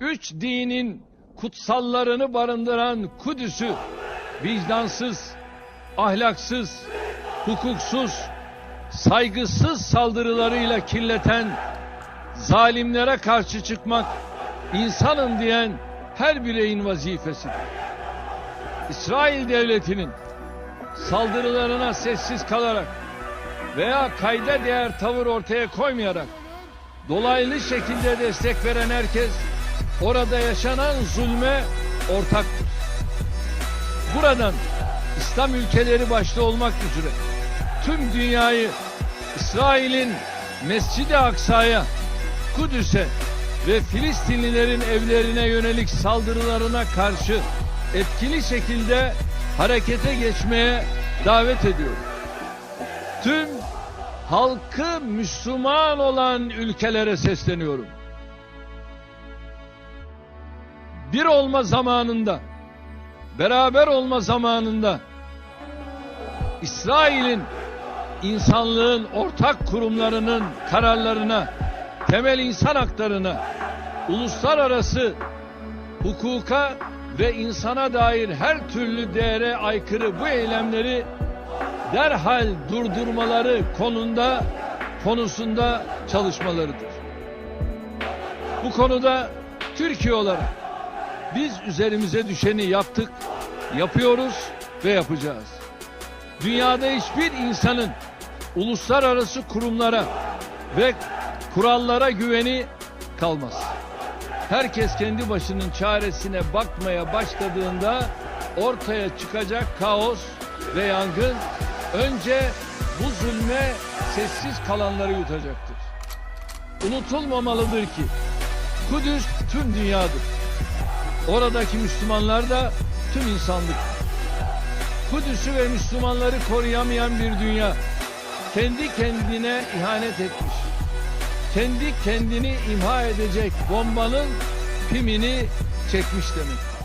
üç dinin kutsallarını barındıran Kudüs'ü vicdansız, ahlaksız, hukuksuz, saygısız saldırılarıyla kirleten zalimlere karşı çıkmak insanım diyen her bireyin vazifesidir. İsrail devletinin saldırılarına sessiz kalarak veya kayda değer tavır ortaya koymayarak dolaylı şekilde destek veren herkes orada yaşanan zulme ortaktır. Buradan İslam ülkeleri başta olmak üzere tüm dünyayı İsrail'in Mescid-i Aksa'ya, Kudüs'e ve Filistinlilerin evlerine yönelik saldırılarına karşı etkili şekilde harekete geçmeye davet ediyorum. Tüm halkı Müslüman olan ülkelere sesleniyorum. Bir olma zamanında, beraber olma zamanında İsrail'in insanlığın ortak kurumlarının kararlarına, temel insan haklarına, uluslararası hukuka ve insana dair her türlü değere aykırı bu eylemleri derhal durdurmaları konunda konusunda çalışmalarıdır. Bu konuda Türkiye olarak biz üzerimize düşeni yaptık, yapıyoruz ve yapacağız. Dünyada hiçbir insanın uluslararası kurumlara ve kurallara güveni kalmaz. Herkes kendi başının çaresine bakmaya başladığında ortaya çıkacak kaos ve yangın önce bu zulme sessiz kalanları yutacaktır. Unutulmamalıdır ki Kudüs tüm dünyadır. Oradaki Müslümanlar da tüm insanlık. Kudüs'ü ve Müslümanları koruyamayan bir dünya kendi kendine ihanet etmiş. Kendi kendini imha edecek bombanın pimini çekmiş demek.